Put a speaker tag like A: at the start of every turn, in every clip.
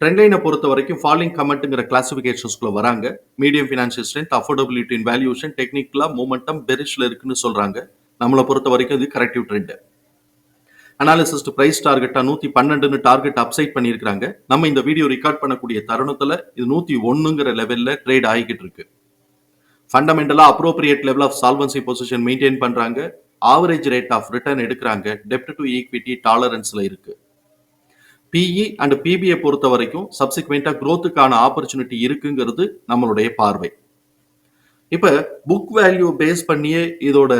A: ட்ரெண்ட்லைனை பொறுத்த வரைக்கும் ஃபாலிங் கமெண்ட்டுங்கிற கிளாசிஃபிகேஷன்ஸ்குள்ள வராங்க. Medium financial strength affordability in valuation டெக்னிக்கலாக மூமெண்டம் பெரிஷில் இருக்குன்னு சொல்கிறாங்க நம்மளை பொறுத்த வரைக்கும் இது கரெக்டிவ் ட்ரெண்டு அனாலிசிஸ்ட் பிரைஸ் டார்கெட்டாக நூற்றி பன்னெண்டுன்னு டார்கெட் அப்சைட் பண்ணியிருக்காங்க நம்ம இந்த வீடியோ ரெக்கார்ட் பண்ணக்கூடிய தருணத்தில் இது நூற்றி ஒன்றுங்கிற லெவலில் ட்ரேட் ஆகிக்கிட்டு இருக்கு. ஃபண்டமெண்டலாக appropriate level of solvency position maintain பண்ணுறாங்க ஆவரேஜ் ரேட் ஆஃப் ரிட்டர்ன் எடுக்கிறாங்க. டெப்ட் டு ஈக்விட்டி டாலரன்ஸில் இருக்குது பிஇ அண்ட் பிபிஐ பொறுத்த வரைக்கும் சப்சிக்வெண்டா குரோத்துக்கான ஆப்பர்ச்சுனிட்டி இருக்குங்கிறது நம்மளுடைய பார்வை. இப்ப புக் வேல்யூ பேஸ் பண்ணியே இதோட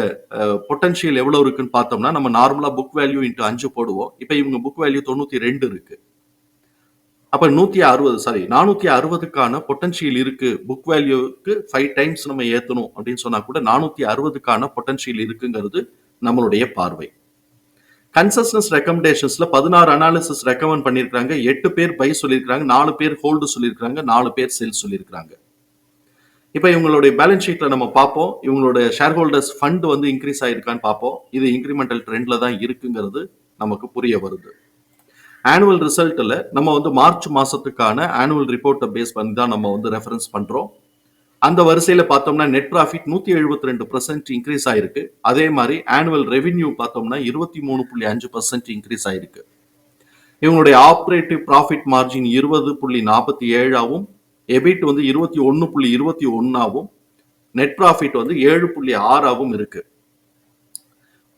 A: பொட்டன்ஷியல் எவ்வளவு இருக்குன்னு பார்த்தோம்னா நம்ம நார்மலா புக் வேல்யூ இன்ட்டு அஞ்சு போடுவோம். இப்ப இவங்க புக் வேல்யூ தொண்ணூத்தி ரெண்டு இருக்கு. அப்ப நூத்தி அறுபது சாரி நானூத்தி அறுபதுக்கான பொட்டன்ஷியல் இருக்கு. புக் வேல்யூக்கு ஃபைவ் டைம்ஸ் நம்ம ஏத்தணும் அப்படின்னு சொன்னா கூட நானூத்தி அறுபதுக்கான பொட்டன்ஷியல் இருக்குங்கிறது நம்மளுடைய பார்வை. கன்சஸ்னஸ் ரெக்கமெண்டேஷன்ஸ்ல பதினாறு அனாலிசிஸ் ரெக்கமெண்ட் பண்ணியிருக்காங்க எட்டு பேர் பை சொல்லியிருக்காங்க நாலு பேர் ஹோல்டு சொல்லியிருக்காங்க நாலு பேர் செல் சொல்லியிருக்காங்க இப்போ இவங்களுடைய பேலன்ஸ் ஷீட்ல நம்ம பார்ப்போம். இவங்களோட ஷேர் ஹோல்டர்ஸ் ஃபண்ட் வந்து இன்க்ரீஸ் ஆயிருக்கான்னு பார்ப்போம். இது இன்க்ரிமெண்டல் ட்ரெண்ட்ல தான் இருக்குங்கிறது நமக்கு புரிய வருது. ஆனுவல் ரிசல்ட்டில் நம்ம வந்து மார்ச் மாதத்துக்கான ஆனுவல் ரிப்போர்ட்டை பேஸ் பண்ணி தான் நம்ம வந்து ரெஃபரன்ஸ் பண்ணுறோம் அந்த வரிசையில பார்த்தோம்னா நெட் ப்ராஃபிட் நூத்தி எழுபத்தி ரெண்டு பர்சன்ட் இன்க்ரீஸ் ஆயிருக்கு. அதே மாதிரி ஆனுவல் ரெவென்யூ பார்த்தோம்னா இருபத்தி மூணு புள்ளி அஞ்சு பர்சன்ட் இன்க்ரீஸ் ஆயிருக்கு. இவங்களுடைய ஆப்ரேட்டிவ் ப்ராஃபிட் மார்ஜின் இருபது புள்ளி நாற்பத்தி ஏழாவும் எபிட் வந்து இருபத்தி ஒன்று புள்ளி இருபத்தி ஒன்னாவும் நெட் ப்ராஃபிட் வந்து ஏழு புள்ளி ஆறாவும் இருக்கு.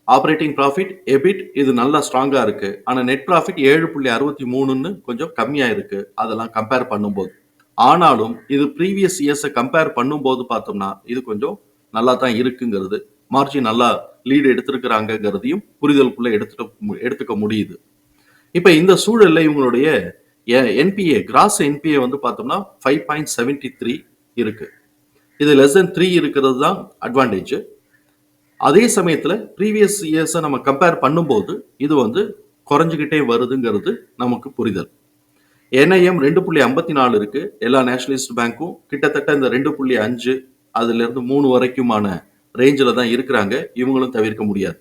A: ஆப்ரேட்டிங் ப்ராஃபிட் எபிட் இது நல்லா ஸ்ட்ராங்காக இருக்கு. ஆனால் நெட் ப்ராஃபிட் ஏழு புள்ளி அறுபத்தி மூணுன்னு கொஞ்சம் கம்மியாக இருக்கு. அதெல்லாம் கம்பேர் பண்ணும்போது. ஆனாலும் இது ப்ரீவியஸ் இயர்ஸை கம்பேர் பண்ணும்போது பார்த்தோம்னா இது கொஞ்சம் நல்லா தான் இருக்குங்கிறது. மார்ஜின் நல்லா லீடு எடுத்திருக்கிறாங்கங்கிறதையும் புரிதலுக்குள்ளே எடுத்துட்டு மு- எடுத்துக்க முடியுது. இப்போ இந்த சூழல்ல இவங்களுடைய என்பிஏ கிராஸ் என்பிஏ வந்து பார்த்தோம்னா ஃபைவ் பாயிண்ட் செவன்டி த்ரீ இருக்கு. இது லெஸ் தென் த்ரீ இருக்கிறது தான் அட்வான்டேஜ் அதே சமயத்தில் ப்ரீவியஸ் இயர்ஸை நம்ம கம்பேர் பண்ணும்போது இது வந்து குறைஞ்சிக்கிட்டே வருதுங்கிறது நமக்கு புரிதல். என்ஐஎம் ரெண்டு புள்ளி ஐம்பத்தி நாலு இருக்கு. எல்லா நேஷனலிஸ்ட் பேங்க்கும் கிட்டத்தட்ட இந்த ரெண்டு புள்ளி அஞ்சு அதுல இருந்து மூணு வரைக்குமான ரேஞ்சில் தான் இருக்கிறாங்க. இவங்களும் தவிர்க்க முடியாது.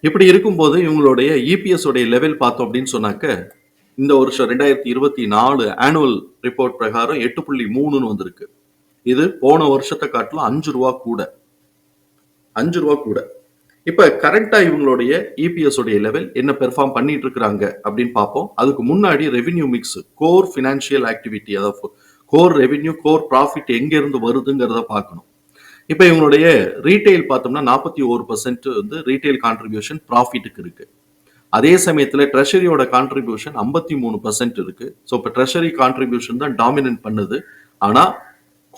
A: இப்படி இருக்கும்போது இவங்களுடைய இபிஎஸ் உடைய லெவல் பார்த்தோம் அப்படின்னு சொன்னாக்க இந்த வருஷம் ரெண்டாயிரத்தி இருபத்தி நாலு ஆனுவல் ரிப்போர்ட் பிரகாரம் எட்டு புள்ளி மூணுன்னு வந்திருக்கு. இது போன வருஷத்தை காட்டிலும் அஞ்சு ரூபா கூட. அஞ்சு ரூபா கூட. இப்ப கரண்டா இவங்களுடைய இபிஎஸ் உடைய லெவல் என்ன பெர்ஃபார்ம் பண்ணிட்டு இருக்கிறாங்க அப்படின்னு பார்ப்போம். அதுக்கு முன்னாடி revenue mix core financial activity அதாவது கோர் ரெவென்யூ கோர் ப்ராஃபிட் எங்க இருந்து வருதுங்கிறத பார்க்கணும். இப்ப இவங்களுடைய ரீட்டைல் பார்த்தோம்னா நாற்பத்தி ஒரு பர்சன்ட் வந்து ரீட்டைல் கான்ட்ரிபியூஷன் ப்ராஃபிட்டுக்கு இருக்கு. அதே சமயத்தில் ட்ரெஷரியோட கான்ட்ரிபியூஷன் ஐம்பத்தி மூணு பர்சன்ட் இருக்கு. ஸோ இப்போ ட்ரெஷரி கான்ட்ரிபியூஷன் தான் டாமினன்ட் பண்ணுது. ஆனால்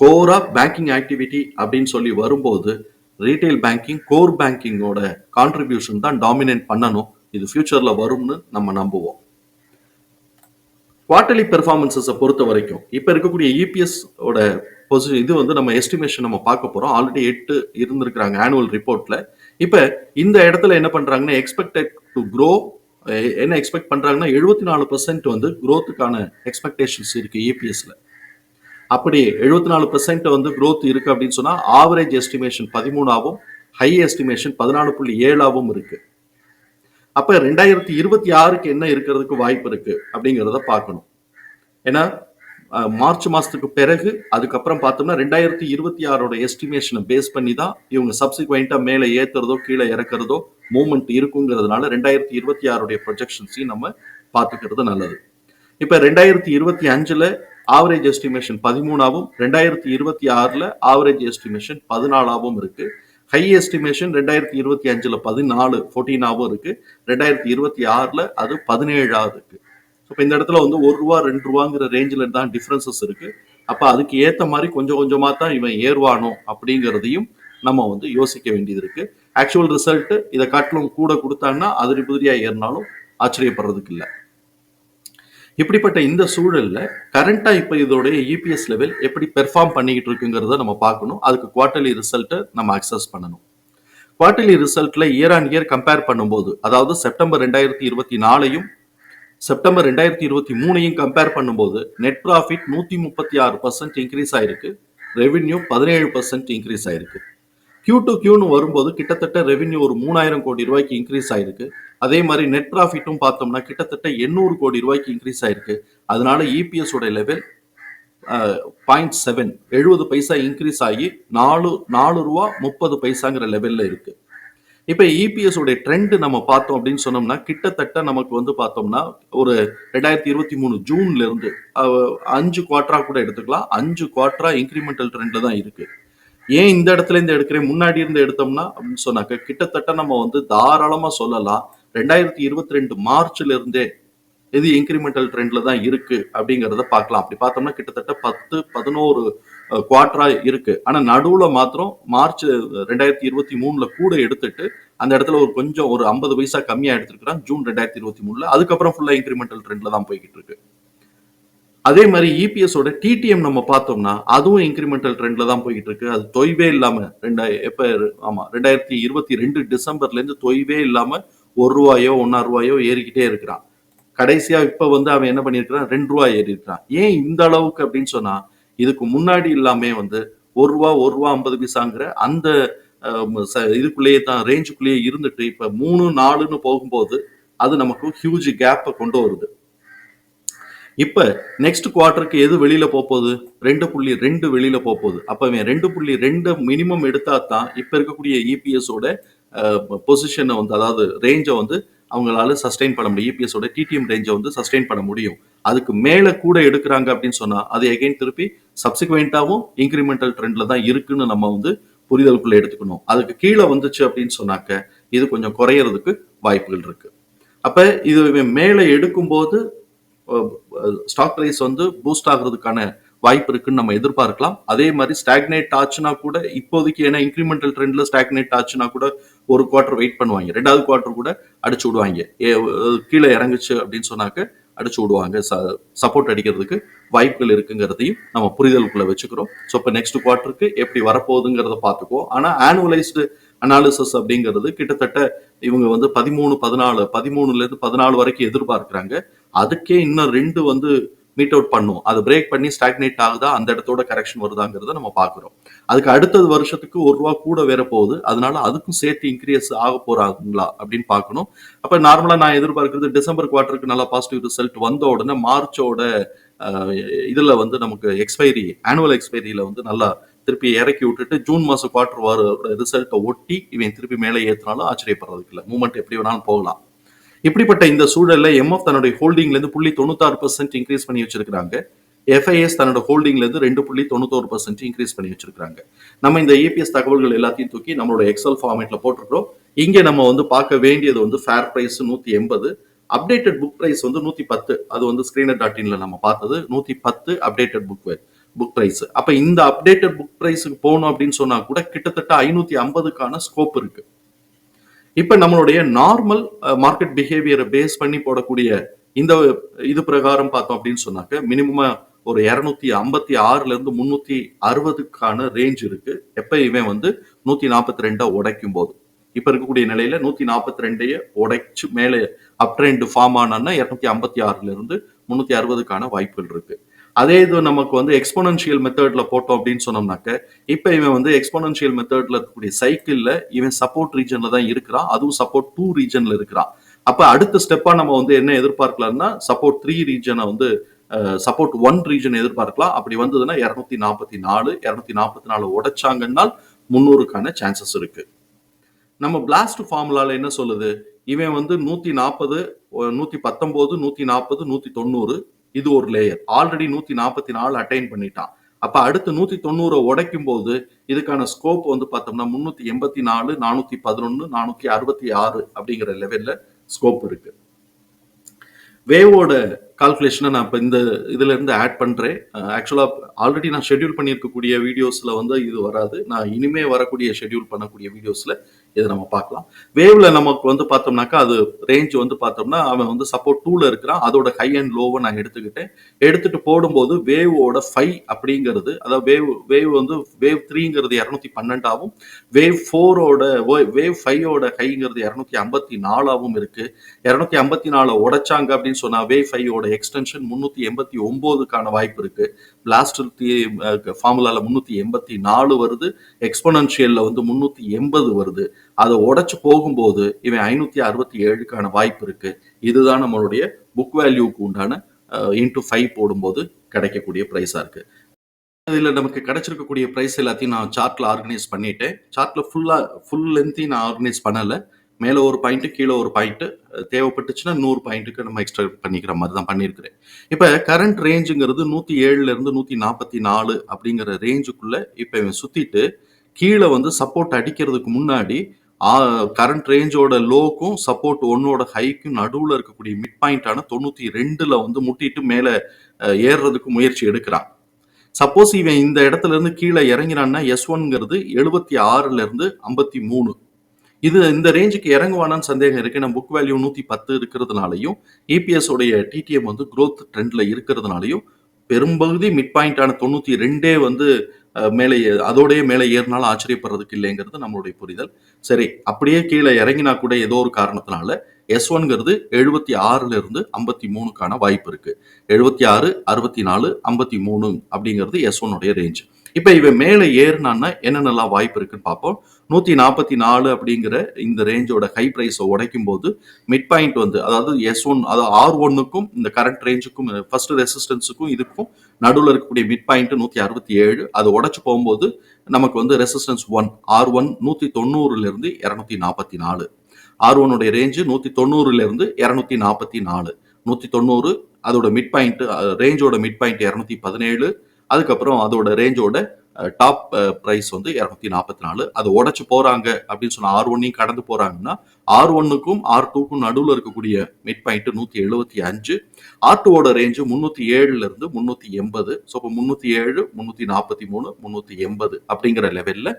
A: கோரா பேங்கிங் ஆக்டிவிட்டி அப்படின்னு சொல்லி வரும்போது ரீட்டைல் பேங்கிங் கோர் பேங்கிங்கோட கான்ட்ரிபியூஷன் தான் டாமினேட் பண்ணணும். இது ஃபியூச்சரில் வரும்னு நம்ம நம்புவோம். குவார்டர்லி பெர்ஃபார்மன்ஸஸை பொறுத்த வரைக்கும் இப்போ இருக்கக்கூடிய இபிஎஸ் ஓட பொசிஷன் இது வந்து நம்ம எஸ்டிமேஷன் நம்ம பார்க்க போகிறோம் ஆல்ரெடி எட்டு இருந்திருக்கிறாங்க ஆனுவல் ரிப்போர்ட்டில் இப்போ இந்த இடத்துல என்ன பண்ணுறாங்கன்னா எக்ஸ்பெக்டட் டு க்ரோ என்ன எக்ஸ்பெக்ட் பண்ணுறாங்கன்னா எழுபத்தி நாலு பர்சன்ட் வந்து க்ரோத்துக்கான எக்ஸ்பெக்டேஷன்ஸ் இருக்குது இபிஎஸ்ல அப்படி எழுபத்தி நாலு பெர்சென்ட் வந்து க்ரோத் இருக்கு அப்படின்னு சொன்னா ஆவரேஜ் எஸ்டிமேஷன் பதிமூணாவும் ஹை எஸ்டிமேஷன் பதினாலு புள்ளி ஏழாவும் இருக்கு. அப்ப ரெண்டாயிரத்தி இருபத்தி ஆறுக்கு என்ன இருக்கிறதுக்கு வாய்ப்பு இருக்கு அப்படிங்கிறத பார்க்கணும். ஏன்னா மார்ச் மாசத்துக்கு பிறகு அதுக்கப்புறம் பார்த்தோம்னா ரெண்டாயிரத்தி இருபத்தி ஆறோட எஸ்டிமேஷனை பேஸ் பண்ணி தான் இவங்க சப்சிக்வெண்டா மேலே ஏத்துறதோ கீழே இறக்குறதோ மூவ்மெண்ட் இருக்குங்கிறதுனால ரெண்டாயிரத்தி இருபத்தி ஆறுடைய ப்ரொஜெக்ஷன்ஸையும் நம்ம பார்த்துக்கிறது நல்லது. இப்ப ரெண்டாயிரத்தி இருபத்தி அஞ்சுல ஆவரேஜ் எஸ்டிமேஷன் பதிமூணாவும் ரெண்டாயிரத்தி இருபத்தி ஆறில் ஆவரேஜ் எஸ்டிமேஷன் பதினாலாவும் இருக்கு. ஹை எஸ்டிமேஷன் ரெண்டாயிரத்தி இருபத்தி அஞ்சில் பதினாலு ஃபோர்டீனாவும் இருக்கு. ரெண்டாயிரத்தி இருபத்தி ஆறில் அது பதினேழாவது இருக்கு. இப்போ இந்த இடத்துல வந்து ஒரு ரூபா ரெண்டு ரூபாங்கிற ரேஞ்சில் தான் டிஃப்ரென்சஸ் இருக்கு. அப்போ அதுக்கு ஏற்ற மாதிரி கொஞ்சம் கொஞ்சமாக தான் இவன் ஏறுவானோ அப்படிங்கிறதையும் நம்ம வந்து யோசிக்க வேண்டியது இருக்கு. ஆக்சுவல் ரிசல்ட் இதை காட்டிலும் கூட கொடுத்தாங்கன்னா அதிரி புதிரியாக ஏறினாலும் ஆச்சரியப்படுறதுக்கு இல்லை. இப்படிப்பட்ட இந்த சூழல்ல கரண்டா இப்ப இதோடைய இபிஎஸ் லெவல் எப்படி பெர்ஃபார்ம் பண்ணிக்கிட்டு இருக்குங்கிறத நம்ம பார்க்கணும். அதுக்கு குவார்டர்லி ரிசல்ட்டை நம்ம அக்சஸ் பண்ணணும். குவார்டர்லி ரிசல்ட்ல இயர் ஆன் இயர் கம்பேர் பண்ணும்போது அதாவது செப்டம்பர் ரெண்டாயிரத்தி இருபத்தி நாலையும் செப்டம்பர் ரெண்டாயிரத்தி இருபத்தி மூணையும் கம்பேர் பண்ணும்போது நெட் ப்ராஃபிட் நூத்தி முப்பத்தி ஆறு பர்சன்ட் இன்க்ரீஸ் ஆயிருக்கு. ரெவின்யூ பதினேழு பர்சன்ட் இன்க்ரீஸ் ஆயிருக்கு. கியூ டு கியூன்னு வரும்போது கிட்டத்தட்ட ரெவென்யூ ஒரு மூணாயிரம் கோடி ரூபாய்க்கு இன்க்ரீஸ் ஆயிருக்கு. அதே மாதிரி நெட் ப்ராஃபிட்டும் பார்த்தோம்னா கிட்டத்தட்ட எண்ணூறு கோடி ரூபாய்க்கு இன்க்ரீஸ் ஆயிருக்கு. அதனால இபிஎஸ் உடைய லெவல் பாயிண்ட் செவன் எழுபது பைசா இன்க்ரீஸ் ஆகி நாலு நாலு ரூபா முப்பது பைசாங்கிற லெவலில் இருக்கு. இப்போ இபிஎஸ் உடைய ட்ரெண்ட் நம்ம பார்த்தோம் அப்படின்னு சொன்னோம்னா கிட்டத்தட்ட நமக்கு வந்து பார்த்தோம்னா ஒரு ரெண்டாயிரத்தி இருபத்தி மூணு ஜூன்ல இருந்து அஞ்சு குவார்டரா கூட எடுத்துக்கலாம். அஞ்சு குவார்டரா இன்க்ரிமெண்டல் ட்ரெண்ட்ல தான் இருக்கு. ஏன் இந்த இடத்துல இருந்து எடுக்கிறேன் முன்னாடி இருந்து எடுத்தோம்னா அப்படின்னு சொன்னாக்க கிட்டத்தட்ட நம்ம வந்து தாராளமா சொல்லலாம் ரெண்டாயிரத்தி இருபத்தி ரெண்டு மார்ச்ல இருந்தே இது இன்க்ரிமெண்டல் ட்ரெண்ட்ல தான் இருக்கு அப்படிங்கிறத பார்க்கலாம். அப்படி பார்த்தோம்னா கிட்டத்தட்ட பத்து பதினோரு குவார்டரா இருக்கு. ஆனா நடுவுல மாத்திரம் மார்ச் ரெண்டாயிரத்தி இருபத்தி மூணுல கூட எடுத்துட்டு அந்த இடத்துல ஒரு கொஞ்சம் ஒரு ஐம்பது பைசா கம்மியா எடுத்திருக்கிறான் ஜூன் ரெண்டாயிரத்தி இருபத்தி மூணுல. அதுக்கப்புறம் ஃபுல்லா இன்க்ரிமெண்டல் ட்ரெண்ட்ல தான் போய்கிட்டு இருக்கு. அதே மாதிரி இபிஎஸோட டிடிஎம் நம்ம பார்த்தோம்னா அதுவும் இன்க்ரிமெண்டல் ட்ரெண்ட்ல தான் போய்கிட்டு இருக்கு. அது தொய்வே இல்லாம ரெண்டாயிரம் எப்ப ஆமா ரெண்டாயிரத்தி இருபத்தி ரெண்டு டிசம்பர்ல இருந்து தொய்வே இல்லாம ஒரு ரூபாயோ ஒன்னா ரூபாயோ ஏறிக்கிட்டே இருக்கிறான். கடைசியா இப்ப வந்து அவன் என்ன பண்ணிருக்கிறான் ரெண்டு ரூபாய் ஏறி இருக்கிறான் ஏன் இந்த அளவுக்கு அப்படின்னு சொன்னா இதுக்கு முன்னாடி இல்லாமே வந்து ஒரு ரூபா ஒரு ரூபா ஐம்பது பைசாங்கிற அந்த ச- இதுக்குள்ளேயே தான் ரேஞ்சுக்குள்ளேயே இருந்துட்டு இப்ப மூணு நாலுன்னு போகும்போது அது நமக்கு ஹியூஜ் கேப்பை கொண்டு வருது. இப்ப நெக்ஸ்ட் குவார்ட்டருக்கு எது வெளியில போக போகுது? ரெண்டு புள்ளி ரெண்டு வெளியில போக போகுது. அப்ப இவன் ரெண்டு புள்ளி ரெண்டு மினிமம் எடுத்தா தான் இப்ப இருக்கக்கூடிய இபிஎஸோட பொசிஷனை வந்து அதாவது ரேஞ்சை வந்து அவங்களால சஸ்டெயின் பண்ண முடியும். இபிஎஸோட டிடிஎம் ரேஞ்சை வந்து சஸ்டெயின் பண்ண முடியும். அதுக்கு மேலே கூட எடுக்கிறாங்க அப்படின்னு சொன்னா அது எகைன் திருப்பி சப்சிக்வெண்ட்டாகவும் இன்க்ரிமெண்டல் ட்ரெண்ட்ல தான் இருக்குன்னு நம்ம வந்து புரிதலுக்குள்ள எடுத்துக்கணும். அதுக்கு கீழே வந்துச்சு அப்படின்னு சொன்னாக்க இது கொஞ்சம் குறையறதுக்கு வாய்ப்புகள் இருக்கு. அப்ப இது இவன் மேலே எடுக்கும்போது ஸ்டாக் ப்ரைஸ் வந்து பூஸ்ட் ஆகுறதுக்கான வாய்ப்பு இருக்குன்னு நம்ம எதிர்பார்க்கலாம். அதே மாதிரி ஸ்டாக்னேட் ஆச்சுன்னா கூட இப்போதைக்கு ஏன்னா இன்க்ரிமெண்டல் ட்ரெண்ட்ல ஸ்டாக்னேட் ஆச்சுன்னா கூட ஒரு குவார்டர் வெயிட் பண்ணுவாங்க. ரெண்டாவது குவார்டர் கூட அடிச்சு விடுவாங்க. கீழே இறங்குச்சு அப்படின்னு சொன்னாக்க அடிச்சு விடுவாங்க. சப்போர்ட் அடிக்கிறதுக்கு வாய்ப்புகள் இருக்குங்கிறதையும் நம்ம புரிதலுக்குள்ள வச்சுக்கிறோம். ஸோ இப்போ நெக்ஸ்ட் குவார்ட்டருக்கு எப்படி வரப்போகுதுங்கிறத பார்த்துக்குவோம். ஆனால் ஆனுவலைஸ்டு அனாலிசிஸ் அப்படிங்கிறது கிட்டத்தட்ட இவங்க வந்து பதிமூணு பதினாலு பதிமூணுல இருந்து பதினாலு வரைக்கும் எதிர்பார்க்குறாங்க. அதுக்கே இன்னும் ரெண்டு வந்து மீட் அவுட் பண்ணும். அது பிரேக் பண்ணி ஸ்டாக்னேட் ஆகுதா? அந்த இடத்தோட கரெக்ஷன் வருதாங்கிறத நம்ம பார்க்குறோம். அதுக்கு அடுத்தது வருஷத்துக்கு ஒரு ரூபா கூட வேற போகுது. அதனால அதுக்கும் சேர்த்து இன்க்ரீஸ் ஆக போறாங்களா அப்படின்னு பார்க்கணும். அப்ப நார்மலா நான் எதிர்பார்க்கிறது டிசம்பர் குவார்டருக்கு நல்லா பாசிட்டிவ் ரிசல்ட் வந்த உடனே மார்ச்சோட இதுல வந்து நமக்கு எக்ஸ்பைரி ஆனுவல் எக்ஸ்பைரியில வந்து நல்லா திருப்பி இறக்கி விட்டுட்டு ஜூன் மாசம் குவார்டர் வர ரிசல்ட்டை ஒட்டி இவன் திருப்பி மேலே ஏற்றினாலும் ஆச்சரியப்படுறதுக்கு இல்லை. மூமெண்ட் எப்படி வேணாலும் போகலாம். இப்படிப்பட்ட இந்த சூழல்ல எம்எஃப் தன்னுடைய ஹோல்டிங்ல இருந்து புள்ளி தொண்ணூத்தாறு பர்சன்ட் இன்க்ரீஸ் பண்ணி வச்சிருக்காங்க எஃப்ஐஎஸ் தன்னோட ஹோல்டிங்ல இருந்து ரெண்டு புள்ளி தொண்ணூத்தோரு பர்சன்ட் இன்க்ரீஸ் பண்ணி வச்சிருக்காங்க நம்ம இந்த ஏபிஎஸ் தகவல்கள் எல்லாத்தையும் தூக்கி நம்மளோட எக்ஸல் ஃபார்மேட்ல போட்டிருக்கிறோம். இங்கே நம்ம வந்து பார்க்க வேண்டியது வந்து ஃபேர் பிரைஸ் நூத்தி எண்பது. அப்டேட்டட் புக் பிரைஸ் வந்து நூத்தி பத்து. அது வந்து ஸ்கிரீனர் டாட் இன்ல நம்ம பார்த்தது நூத்தி பத்து அப்டேட்டட் புக் புக் ப்ரைஸ் அப்ப இந்த அப்டேட்டட் புக் ப்ரைஸுக்கு போகணும் அப்படின்னு சொன்னா கூட கிட்டத்தட்ட ஐநூத்தி ஐம்பதுக்கான ஸ்கோப் இருக்கு. இப்ப நம்மளுடைய நார்மல் மார்க்கெட் பிஹேவியரை பேஸ் பண்ணி போடக்கூடிய இந்த இது பிரகாரம் பார்த்தோம் அப்படின்னு சொன்னாக்க மினிமமா ஒரு இரநூத்தி ஐம்பத்தி ஆறுல இருந்து முன்னூத்தி அறுபதுக்கான ரேஞ்ச் இருக்கு. எப்ப இவன் வந்து நூத்தி நாற்பத்தி ரெண்டாக உடைக்கும் போது. இப்ப இருக்கக்கூடிய நிலையில நூத்தி நாற்பத்தி ரெண்டைய உடைச்சு மேலே அப் ட்ரெண்ட் ஃபார்ம் ஆனான்னா இரநூத்தி ஐம்பத்தி ஆறுல இருந்து முன்னூத்தி அறுபதுக்கான வாய்ப்புகள் இருக்கு. அதே இது நமக்கு வந்து எக்ஸ்போனன்ஷியல் மெத்தட்ல போட்டோம் அப்படின்னு சொன்னோம்னாக்க இப்போ இவன் வந்து எக்ஸ்போனன்ஷியல் மெத்தட்ல இருக்கக்கூடிய சைக்கிள்ல இவன் சப்போர்ட் ரீஜன்ல தான் இருக்கிறான். அதுவும் சப்போர்ட் டூ ரீஜன்ல இருக்கிறான். அப்ப அடுத்த ஸ்டெப்பா நம்ம வந்து என்ன எதிர்பார்க்கலாம்னா சப்போர்ட் த்ரீ ரீஜனை வந்து சப்போர்ட் ஒன் ரீஜன் எதிர்பார்க்கலாம். அப்படி வந்ததுன்னா இரநூத்தி நாற்பத்தி நாலு இரநூத்தி நாற்பத்தி நாலு உடைச்சாங்கன்னா முந்நூறுக்கான சான்சஸ் இருக்கு. நம்ம பிளாஸ்ட் ஃபார்முலால என்ன சொல்லுது? இவன் வந்து நூத்தி நாற்பது நூத்தி பத்தொன்பது நூத்தி நாற்பது நூத்தி தொண்ணூறு இது ஒரு லேயர் ஆல்ரெடி நூத்தி நாற்பத்தி நாலு அட்டைன் பண்ணிட்டான். அப்ப அடுத்து நூத்தி தொண்ணூறை உடைக்கும் போது இதுக்கான ஸ்கோப் வந்து பார்த்தோம்னா முன்னூத்தி எண்பத்தி நாலு நானூத்தி பதினொன்னு நானூத்தி அறுபத்தி ஆறு அப்படிங்கிற லெவல்ல ஸ்கோப் இருக்கு. வேவோட கால்குலேஷனை நான் இப்போ இந்த இதுல இருந்து ஆட் பண்றேன். ஆக்சுவலா ஆல்ரெடி நான் ஷெட்யூல் பண்ணியிருக்கக்கூடிய வீடியோஸ்ல வந்து இது வராது. நான் இனிமே வரக்கூடிய ஷெட்யூல் பண்ணக்கூடிய வீடியோஸ்ல இதை நம்ம பார்க்கலாம். வேவ்ல நமக்கு வந்து பார்த்தோம்னாக்கா அது ரேஞ்ச் வந்து பார்த்தோம்னா அவன் வந்து சப்போர்ட் டூல இருக்கிறான். அதோட ஹை அண்ட் லோவை நான் எடுத்துக்கிட்டேன். எடுத்துட்டு போடும்போது வேவோட ஃபைவ் அப்படிங்கிறது அதாவது வேவ் வேவ் வந்து வேவ் த்ரீங்கிறது இரநூத்தி பன்னெண்டாவும் வேவ் ஃபோரோட வேவ் ஃபைவோட ஹைங்கிறது இரநூத்தி ஐம்பத்தி நாலாவும் இருக்கு. இரநூத்தி ஐம்பத்தி நாலு உடைச்சாங்க அப்படின்னு சொன்னா வேவ் ஃபைவோட எக்ஸ்டென்ஷன் முன்னூத்தி எண்பத்தி ஒன்பதுக்கான வாய்ப்பு இருக்கு. பிளாஸ்ட் ஃபார்முலால முன்னூத்தி எண்பத்தி நாலு வருது. எக்ஸ்போனன்ஷியல்ல வந்து முன்னூத்தி எண்பது வருது. அதை உடைச்சு போகும்போது இவன் ஐநூத்தி அறுபத்தி ஏழுக்கான வாய்ப்பு இருக்கு. இதுதான் நம்மளுடைய புக் வேல்யூக்கு உண்டான இன்டூ ஃபைவ் போடும்போது கிடைக்கக்கூடிய ப்ரைஸா இருக்கு. இதில் நமக்கு கிடைச்சிருக்கக்கூடிய ப்ரைஸ் எல்லாத்தையும் நான் சார்ட்ல ஆர்கனைஸ் பண்ணிட்டேன். சார்ட்ல ஃபுல்லா ஃபுல் லென்த்தையும் நான் ஆர்கனைஸ் பண்ணலை. மேலே ஒரு பாயிண்ட்டு கீழே ஒரு பாயிண்ட்டு தேவைப்பட்டுச்சுன்னா நூறு பாயிண்ட்டுக்கு நம்ம எக்ஸ்ட்ரா பண்ணிக்கிற மாதிரி தான் பண்ணியிருக்கிறேன். இப்போ கரண்ட் ரேஞ்சுங்கிறது நூற்றி ஏழுலேருந்து நூற்றி நாற்பத்தி நாலு அப்படிங்கிற ரேஞ்சுக்குள்ளே இப்போ இவன் சுற்றிட்டு கீழே வந்து சப்போர்ட் அடிக்கிறதுக்கு முன்னாடி கரண்ட் ரேஞ்சோட லோக்கும் சப்போர்ட் ஒன்னோட ஹைக்கும் நடுவில் இருக்கக்கூடிய மிட் பாயிண்டான தொண்ணூற்றி ரெண்டில் வந்து முட்டிட்டு மேலே ஏறுறதுக்கு முயற்சி எடுக்கிறான். சப்போஸ் இவன் இந்த இடத்துல இருந்து கீழே இறங்கினான்னா எஸ் ஒன்ங்கிறது எழுபத்தி ஆறுல இருந்து ஐம்பத்தி மூணு. இது இந்த ரேஞ்சுக்கு இறங்குவானான்னு சந்தேகம் இருக்கு. நம்ம புக் வேல்யூ நூற்றி பத்து இருக்கிறதுனாலையும் இபிஎஸ் உடைய டிடிஎம் வந்து க்ரோத் ட்ரெண்ட்ல இருக்கிறதுனாலையும் பெரும்பகுதி மிட் பாயிண்டான தொண்ணூத்தி ரெண்டே வந்து மேலே அதோடய மேலே ஏறினாலும் ஆச்சரியப்படுறதுக்கு இல்லைங்கிறது நம்மளுடைய புரிதல். சரி அப்படியே கீழே இறங்கினா கூட ஏதோ ஒரு காரணத்தினால எஸ் ஒன்ங்கிறது எழுபத்தி ஆறுல இருந்து ஐம்பத்தி மூணுக்கான வாய்ப்பு இருக்கு. எழுபத்தி ஆறு அறுபத்தி நாலு ஐம்பத்தி மூணு அப்படிங்கிறது எஸ் ஒன்னுடைய ரேஞ்ச் இப்போ இவன் மேலே ஏறினான்னா என்னென்னலாம் வாய்ப்பு இருக்குன்னு பார்ப்போம். நூற்றி நாற்பத்தி நாலு அப்படிங்கிற இந்த ரேஞ்சோட ஹை ப்ரைஸை உடைக்கும் போது மிட் பாயிண்ட் வந்து அதாவது எஸ் ஒன் அதாவது ஆர் ஒன்னுக்கும் இந்த கரண்ட் ரேஞ்சுக்கும் ஃபர்ஸ்ட் ரெசிஸ்டன்ஸுக்கும் இதுக்கும் நடுவில் இருக்கக்கூடிய மிட் பாயிண்ட் நூற்றி அறுபத்தி ஏழு அது உடச்சு போகும்போது நமக்கு வந்து ரெசிஸ்டன்ஸ் ஒன் ஆர் ஒன் நூற்றி தொண்ணூறுலேருந்து இரநூத்தி நாற்பத்தி நாலு. ஆர் ஒன்னுடைய ரேஞ்சு நூற்றி தொண்ணூறுலேருந்து இரநூத்தி நாற்பத்தி நாலு. நூற்றி தொண்ணூறு அதோட மிட் பாயிண்ட் ரேஞ்சோட மிட் பாயிண்ட் இரநூத்தி பதினேழு அதுக்கப்புறம் அதோட ரேஞ்சோட டாப் ப்ரைஸ் வந்து இரநூத்தி நாற்பத்தி நாலு. அது உடச்சு போறாங்க அப்படின்னு சொன்ன ஆர் ஒன்னையும் கடந்து போறாங்கன்னா ஆர் ஒன்னுக்கும் ஆர் டூக்கும் நடுவில் இருக்கக்கூடிய மிட் பாயிண்ட் நூத்தி எழுபத்தி அஞ்சு ஆர் டூவோட ரேஞ்சு முன்னூத்தி ஏழுல இருந்து முன்னூத்தி எண்பது ஸோ இப்போ முன்னூத்தி ஏழு முன்னூத்தி நாற்பத்தி மூணு முன்னூத்தி எண்பது அப்படிங்கிற லெவல்ல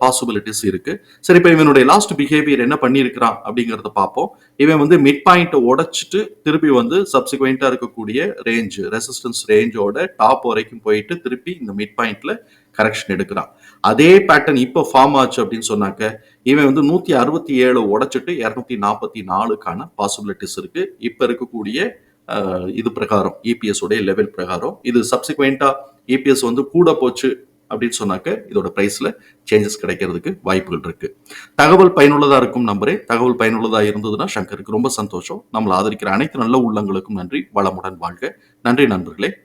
A: பாசிபிலிட்டிஸ் இருக்கு. சரி இப்போ இவனுடைய லாஸ்ட் பிஹேவியர் என்ன பண்ணியிருக்கிறான் அப்படிங்கிறத பார்ப்போம். இவன் வந்து மிட் பாயிண்ட்டை உடைச்சிட்டு திருப்பி வந்து சப்சிக்வெண்டா இருக்கக்கூடிய ரேஞ்சு ரெசிஸ்டன்ஸ் ரேஞ்சோட டாப் வரைக்கும் போயிட்டு திருப்பி இந்த மிட் பாயிண்ட்ல கரெக்ஷன் எடுக்கிறான். அதே பேட்டர்ன் இப்போ ஃபார்ம் ஆச்சு அப்படின்னு சொன்னாக்க இவன் வந்து நூத்தி அறுபத்தி ஏழு உடைச்சிட்டு இரநூத்தி நாற்பத்தி நாலுக்கான பாசிபிலிட்டிஸ் இருக்கு. இப்போ இருக்கக்கூடிய இது பிரகாரம் இபிஎஸ் உடைய லெவல் பிரகாரம். இது சப்சிக்வெண்டா இபிஎஸ் வந்து கூட போச்சு அப்படின்னு சொன்னாக்க இதோட பிரைஸ்ல சேஞ்சஸ் கிடைக்கிறதுக்கு வாய்ப்புகள் இருக்கு. தகவல் பயனுள்ளதா இருக்கும் நம்பரே. தகவல் பயனுள்ளதா இருந்ததுன்னா சங்கருக்கு ரொம்ப சந்தோஷம். நம்மளை ஆதரிக்கிற அனைத்து நல்ல உள்ளங்களுக்கும் நன்றி. வளமுடன் வாழ்க. நன்றி நண்பர்களே.